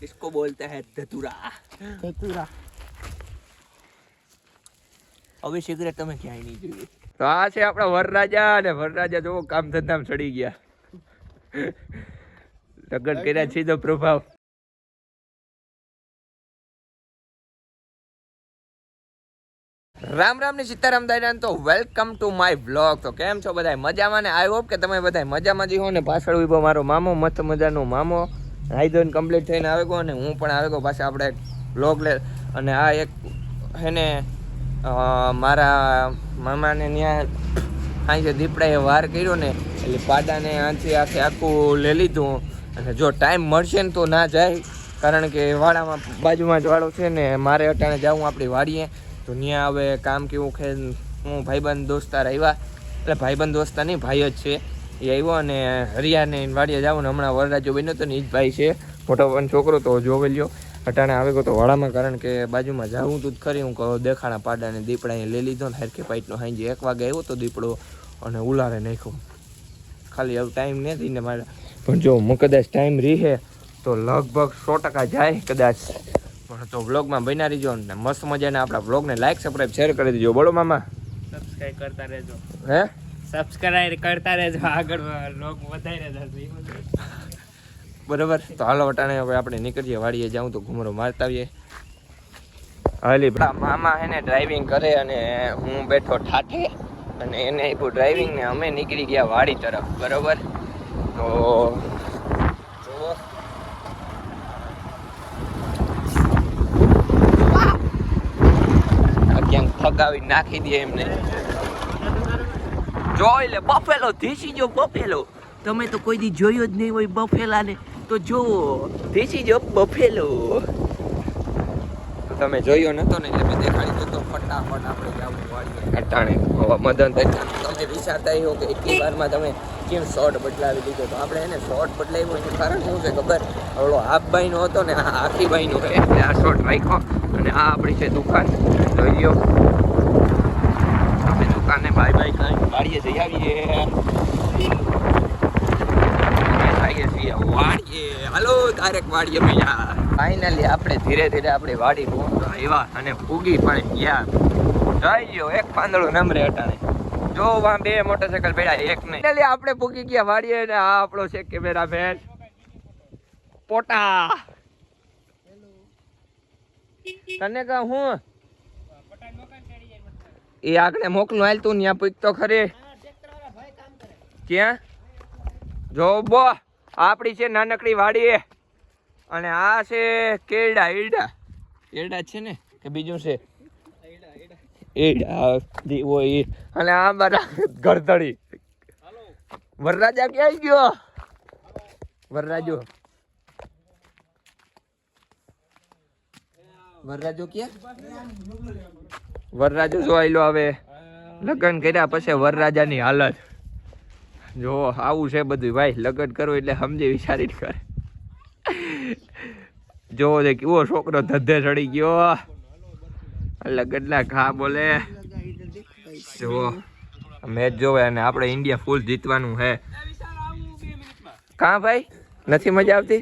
इसको बोलते हैं धतुरा ધતુરા હવે સિગરેટ તમે ક્યાંય નહીં જોઈ તો આ છે આપણા વરરાજા અને વરરાજા જો કામ ધંધામાં ચડી ગયા લગ્ન કર્યા સીધો પ્રભાવ રામ રામ ને સીતારામ દાયરાન તો વેલકમ ટુ માય બ્લોગ તો કેમ છો બધા મજામાં ને આઈ હોપ કે તમે બધા મજામાં જ હો ને પાછળ ઉભો મારો મામો મસ્ત મજાનો મામો ધોઈને કમ્પ્લીટ થઈને આવે ગયો અને હું પણ આવે ગયો પાછા આપણે બ્લોગ લે અને આ એક હેને મારા મામાને ત્યાં સાંજે દીપડાએ વાર કર્યો ને, એટલે પાડાને આથી આખે આખું લઈ લીધું. અને જો ટાઈમ મળશે ને તો ના જાય, કારણ કે વાડામાં બાજુમાં જ વાડો છે ને, મારે અટાણે જાવું આપણી વાડીએ. તો ત્યાં હવે કામ કેવું ખે હું ભાઈબંધ દોસ્તાર આવ્યા. એટલે ભાઈબંધ દોસ્તાર નહીં, ભાઈ જ છે. એ આવ્યો અને હરિયાને વાડીએ જાવ ને હમણાં વરરાજો બન્યો તો ને એ જ ભાઈ છે. મોટો પણ છોકરો તો જોવે લ્યો. અટાણે આવે ગયો તો વાળામાં કારણ કે બાજુમાં જાઉં તું જ ખરી. હું કહું દેખાણા પાડાને દીપડાએ લઈ લીધો ને હરખે પાઇટનો હાંજે એક વાગે આવ્યો તો દીપડો અને ઉલારે નાખ્યો. ખાલી હવે ટાઈમ નથી ને મારે. પણ જો હું કદાચ ટાઈમ રીહે તો લગભગ સો ટકા જાય કદાચ. પણ તો વ્લોગમાં બન્યા રહીજો ને મસ્ત મજાના આપણા વ્લોગને લાઈક સબસ્ક્રાઈબ શેર કરી દેજો. બોલો મામા. સબસ્ક્રાઈબ કરતા રહેજો. હે? સબસ્ક્રાઇબ કરતા રહેજો. આગળ લોક વધારે જશે બરોબર? તો હાલો વટાણે હવે આપણે નીકળીએ, વાડીએ જાઉં તો ઘુમરો મારતા આવીએ. હાલી મામા એને ડ્રાઇવિંગ કરે અને હું બેઠો ઠાઠે અને એને આપ્યું ડ્રાઇવિંગ ને અમે નીકળી ગયા વાડી તરફ, બરોબર? તો ક્યાંક ફગાવી નાખી દે એમને. જોઈ લે બફેલો ધીસી જો બફેલો. તમે તો કોઈ દી જોયો જ નહીં હોય બફેલાને. તો જો દેશી જો બફેલો. તો તમે જોયો નતો ને એટલે મેં દેખાડી દીધો ફટાફટ આપણે જાવું વાળીએ અટાણે મદન તમે વિચારતા હો કે એટલી વારમાં તમે કેમ શોર્ટ બદલાવી દીધો તો આપણે એને શોર્ટ બદલાવ્યો એનું કારણ શું છે ખબર? ઓલો હાફ બાઈનો હતો ને આ આખી બાઈનો છે એટલે આ શોર્ટ રાખ્યો અને આ આપણી છે દુકાન. જોઈ લ્યો. આપણે ભાઈ ભાઈ વાડીએ જઈ આવીએ. ધીરે ધીરે આપણે વાડી અને ગયા. જઈ ગયો, એક પાંદડું નમરે અટાણે. જો વા બે મોટરસાયકલ બેડા એક નહીં. આપણે ફૂગી ગયા વાડીએ ને આ આપણો છે કેમેરામેન. પોટા. તને કહું હું? એ આગળ મોકલું હાલ તું ત્યાં પૂછ તો ખરી. ક્યાં? જો બો આપણી છે નાનકડી વાડી અને આ છે કેરડા એરડા એરડા છે ને, કે બીજું છે? એરડા અને આ મારા ગરદડી. વરરાજા ક્યાં ગયો? વરરાજો. વરરાજો ક્યાં? વરરાજો જો આયલો હવે. લગ્ન કર્યા પછી વરરાજાની હાલત. જો, આવું છે બધું ભાઈ, લગ્ન કરવું એટલે સમજે વિચારીને કરે. જો, તે કેવો છોકરો ધંધે ચડી ગયો. લગ્નના ઘા બોલે. જો, મેચ જોવે અને આપણે ઇન્ડિયા ફૂલ જીતવાનું હે કા ભાઈ? નથી મજા આવતી?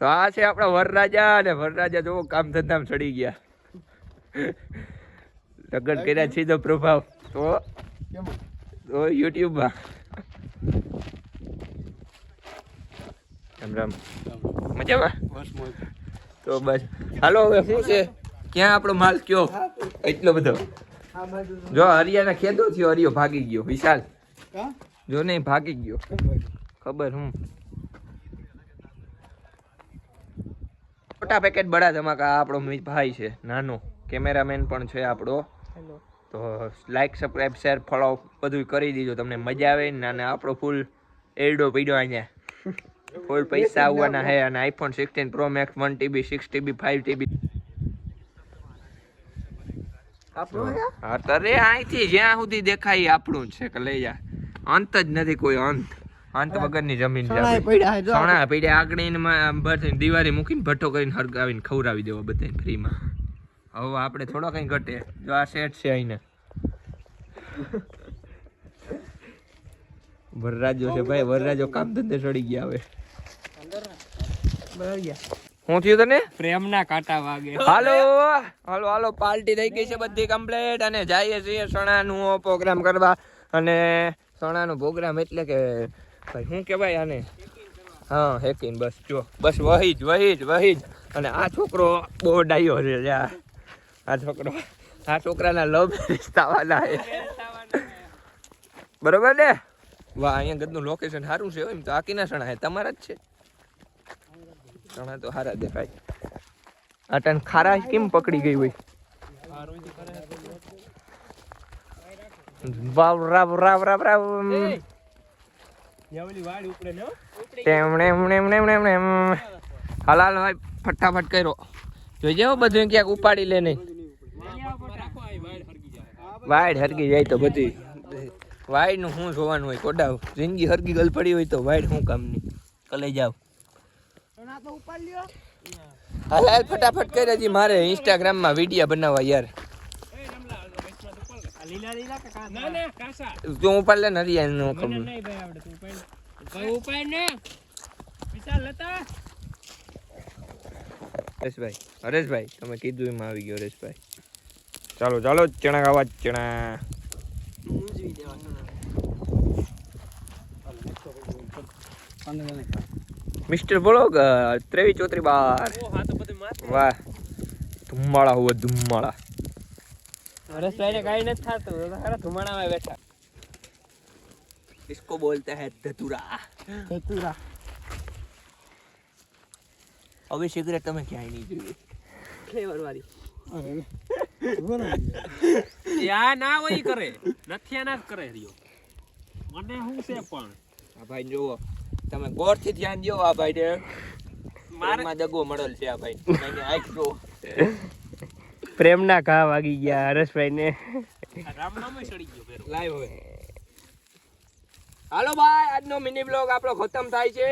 તો આ છે આપણા વરરાજા અને વરરાજા જોવો કામ ધંધામાં ચડી ગયા. લગ્ન કર્યા સીધો પ્રભાવ. તો તો યુટ્યુબમાં. રામ રામ. મજામાં? તો. બસ. હાલો હવે શું છે? ક્યાં આપણો માલ કયો? એટલો બધો. જો હરિયાના ખેદો થયો હરિયો ભાગી ગયો. વિશાલ. જો નહીં ભાગી ગયો. ખબર હું. મોટા પેકેટ બડા ધમાકા આપણો ભાઈ છે નાનો. કેમેરામેન પણ છે આપણો. તો લાઈક સબસ્ક્રાઈબ શેર ફોલો બધું કરી દીજો. તમને મજા આવે ને અને આપણો ફૂલ એરડો પડ્યો અહીંયા. ફૂલ પૈસા આવવાના છે અને iPhone sixteen pro max one TB six TB five TB અરે અહીંથી જ્યાં સુધી દેખાય આપણું છે કે લઈ જા. અંત જ નથી કોઈ અંત. અંત વગરની જમીન સણા પડ્યા આગળ દિવાળી મૂકીને ભઠ્ઠો કરીને હરગાવીને ખવડાવી દેવો બધાને ફ્રીમાં. હવે આપણે થોડો કઈ ઘટે. જો આ સેટ છે અહીંને વરરાજો છે ભાઈ વરરાજો કામ ધંધે ચડી ગયા હવે. શું થયું તને? પ્રેમના કાંટા વાગે. હાલો હાલો હાલો પાર્ટી થઈ ગઈ છે બધી કમ્પ્લીટ અને જઈએ છીએ સણાનો પ્રોગ્રામ કરવા. અને સણાનો પ્રોગ્રામ એટલે કે ભાઈ શું કહેવાય આને? હા હેકીન બસ જો બસ વહી જ વહી જ વહી જ અને આ છોકરો બહુ ડાયો છે જા આ છોકરો આ છોકરાના લવ થવાના બરોબર ને? વાહ અહીંયા ગદનું લોકેશન સારું છે એમ તો આ કિના સણા છે? તમારા જ છે? સણા તો સારા દેખાય. અટન ખારા કેમ પકડી ગઈ હોય? વાવ રાવ રાવ રાવ રાવ. હાલ હાલ ફટાફટ કર્યો. જોઈ જાવ બધું ક્યાંક ઉપાડી લે નહીં. વાઈડ હરગી જાય તો બધી. વાઈડનું શું જોવાનું હોય, કોડાવ. જિંદગી હરગી ગલ પડી હોય તો વાઈડ શું કામની? કલે જાવ. હાલ હાલ, ફટાફટ કરી હજી મારે ઇન્સ્ટાગ્રામમાં વીડિયો બનાવવા યાર. તું ઉપાડ લે નરી નો ખબર ઉપાડ ને હરેશભાઈ હરેશભાઈ, તમે કીધું એમાં આવી ગયો, હરેશભાઈ. चलो चलो चने का चने मिस्टर बोलो त्रेवी चौथी बार वाह धुम्माड़ा हुआ धुम्माड़ा अरे सारे गाइड नहीं था तो अरे धुम्माड़ा में बैठा इसको बोलते हैं धतुरा। धतुरा अभी शीघ्र तुम्हें तो क्या ही नहीं दी फ्लेवर वाली. યા ના હોય કરે. નથી જ કરે રહ્યો. મને શું છે પણ? આ ભાઈ જોવો તમે ગોરથી ધ્યાન દો આ ભાઈ ને મારે મારે દગો મળેલ છે આ ભાઈ. આંખ જો પ્રેમના ઘા વાગી ગયા હરેશભાઈ ને રામનામ સડી ગયો લાઈવ હવે. હાલો ભાઈ આજનો મિની બ્લોગ આપણો ખતમ થાય છે.